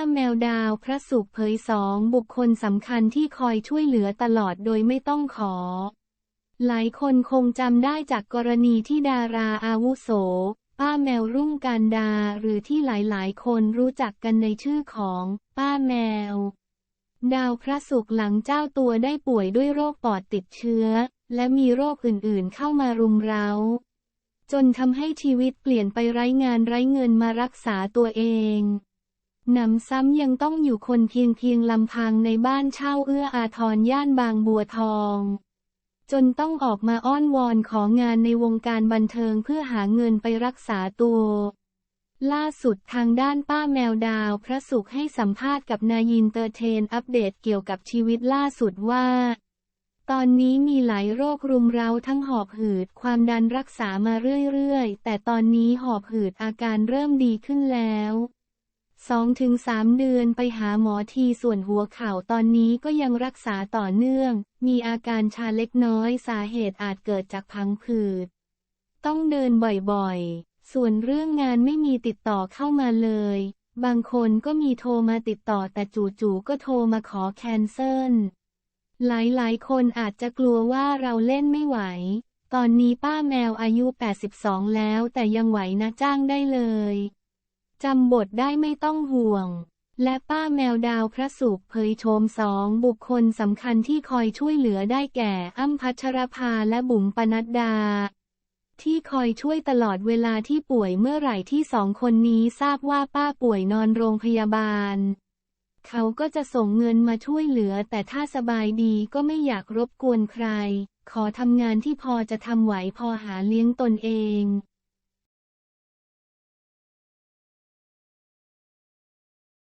าแมวดาวพระสุขเผยสองบุคคลสำคัญที่คอยช่วยเหลือตลอดโดยไม่ต้องขอ หลายคนคงจำได้จากกรณีที่ดาราอาวุโส ป้าแมวรุ่งการดาหรือที่หลายๆ คนรู้จักกันในชื่อของ ป้าแมว ดาวพระสุขหลังเจ้าตัวได้ป่วยด้วยโรคปอดติดเชื้อ และมีโรคอื่นๆเข้ามารุมเร้า จนทำให้ชีวิตเปลี่ยนไปไร้งานไร้เงินมารักษาตัวเอง หนำซ้ำยังต้องอยู่คนเพียงเพียงลำพังในบ้านเช่าเอื้ออาทรย่านบางบัวทอง จนต้องออกมาอ้อนวอนของานในวงการบันเทิงเพื่อหาเงินไปรักษาตัว ล่าสุดทางด้านป้าแมวดาวพระสุขให้สัมภาษณ์กับนายินเตอร์เทนอัปเดตเกี่ยวกับชีวิตล่าสุดว่า ตอนนี้มีหลายโรครุมเร้าทั้งหอบหืดความดันรักษามาเรื่อยๆ แต่ตอนนี้หอบหืดอาการเริ่มดีขึ้นแล้ว 2-3 เดือนไปหาหมอทีส่วนหัวเข่าตอนนี้ก็ยังรักษาต่อเนื่อง มีอาการชาเล็กน้อยสาเหตุอาจเกิดจากพังผืด ต้องเดินบ่อยๆ ส่วนเรื่องงานไม่มีติดต่อเข้ามาเลย บางคนก็มีโทรมาติดต่อแต่จู่ๆก็โทรมาขอแคนเซิล หลายๆ คนอาจจะกลัวว่าเราเล่นไม่ไหว ตอนนี้ป้าแมวอายุ 82 แล้วแต่ยังไหวนะจ้างได้เลย จำบทได้ไม่ต้องห่วง และป้าแมวดาวพระสุขเผยโฉมสองบุคคลสำคัญที่คอยช่วยเหลือได้แก่อ้ำพัชรภาและบุ๋มปนัดดา ที่คอยช่วยตลอดเวลาที่ป่วยเมื่อไหร่ที่สองคนนี้ทราบว่าป้าป่วยนอนโรงพยาบาล เขาก็จะส่งเงินมาช่วยเหลือแต่ถ้าสบายดีก็ไม่อยากรบกวนใคร ขอทำงานที่พอจะทำไหวพอหาเลี้ยงตนเอง